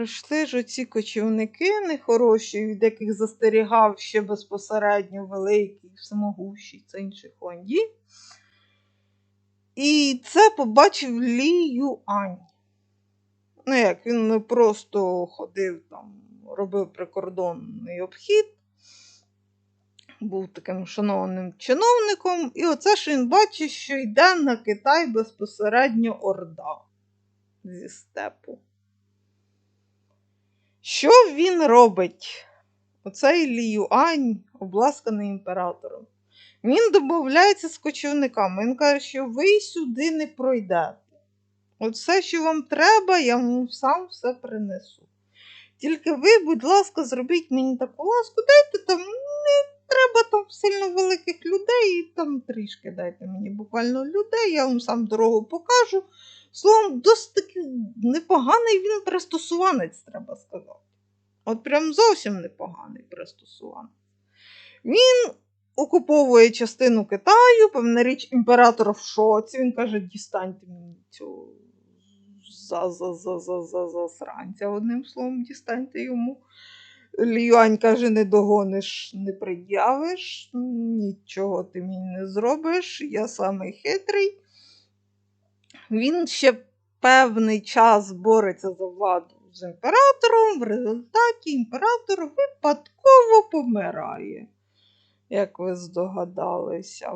Прийшли ж оці кочівники нехороші, від яких застерігав ще безпосередньо великий, всемогущий це інший Хуанді. І це побачив Лі Юань. Ну, як він не просто ходив там, робив прикордонний обхід, був таким шанованим чиновником, і оце ж він бачить, що йде на Китай безпосередньо Орда зі степу. Що він робить? Оцей Ліюань, обласканий імператором. Він домовляється з кочівниками. Він каже, що ви сюди не пройдете. От все, що вам треба, я вам сам все принесу. Тільки ви, будь ласка, зробіть мені таку ласку, дайте там, там сильно великих людей, там трішки дайте мені буквально людей, я вам сам дорогу покажу. Словом, досить таки непоганий він пристосуванець, треба сказати. От прям зовсім непоганий пристосуванець. Він окуповує частину Китаю, певна річ, імператор в шоці. Він каже: дістаньте мені за, за, за, засранця. Одним словом, дістаньте йому. Ліюань каже: не догониш, не пред'явиш, нічого ти мені не зробиш, я самий хитрий. Він ще певний час бореться за владу з імператором, в результаті імператор випадково помирає, як ви здогадалися.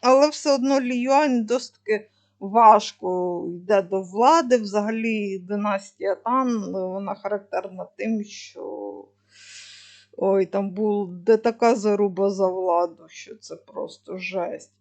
Але все одно Лі Юань досить важко йде до влади. Взагалі, династія Тан вона характерна тим, що ой, там була де така заруба за владу, що це просто жесть.